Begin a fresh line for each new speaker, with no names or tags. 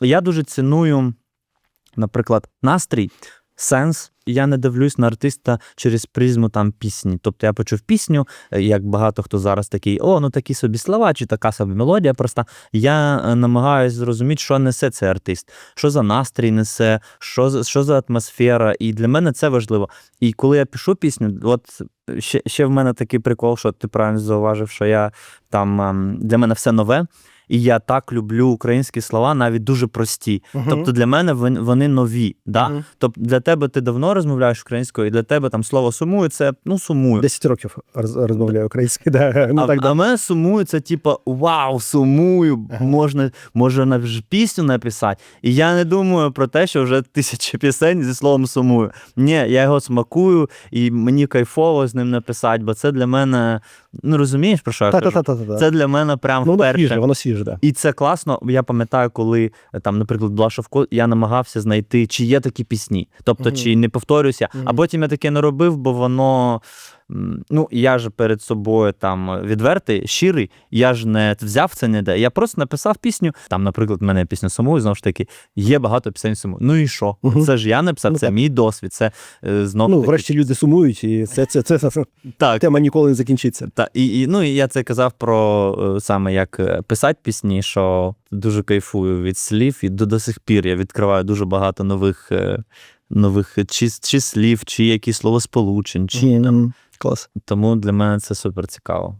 я дуже ціную, наприклад, настрій, сенс. Я не дивлюсь на артиста через призму там пісні. Тобто я почув пісню, е, як багато хто зараз такий, о, ну такі собі слова, чи така собі мелодія проста. Я е, намагаюся зрозуміти, що несе цей артист, що за настрій несе, що, що за атмосфера. І для мене це важливо. І коли я пишу пісню, от ще, ще в мене такий прикол, що ти правильно зауважив, що я там ем, для мене все нове. І я так люблю українські слова, навіть дуже прості.
Мгм.
Тобто для мене вон- вони нові. Да?
Мгм.
Тобто для тебе ти давно розмовляєш українською, і для тебе там слово сумую, це ну сумую.
10 років роз- розмовляю українською. Да. Ну,
а,
так,
а мене сумую, це типу, вау, сумую,
Ага.
можна, можна навіть пісню написати. І я не думаю про те, що вже тисячі пісень зі словом сумую. Ні, я його смакую, і мені кайфово з ним написати, бо це для мене, ну розумієш, про що я кажу? Це для мене прям
Ну, воно
вперше.
свіже, воно свіже, да.
І це класно. Я пам'ятаю, коли е, там, наприклад, була Шовко, я намагався знайти, чи є такі пісні. Тобто,
Мгм.
чи не повторюся. А потім я таке не робив, бо воно. Ну, я ж перед собою там відвертий, щирий, я ж не взяв це ніде. Я просто написав пісню. Там, наприклад, в мене пісня сумую, знову ж таки, є багато пісень сумую. Ну і що?
Мгм.
Це ж я написав,
Ну,
це
так.
мій досвід. Це е, знову
Ну, врешті люди сумують, і це, це, це, це
так.
тема ніколи не закінчиться.
Та і, і ну і я це казав про е, саме як е, писати пісні, що дуже кайфую від слів, і до, до сих пір я відкриваю дуже багато нових, е, нових чи, чи слів, чи якісь словосполучень, чи
Мгм. Клас.
тому для мене це супер цікаво.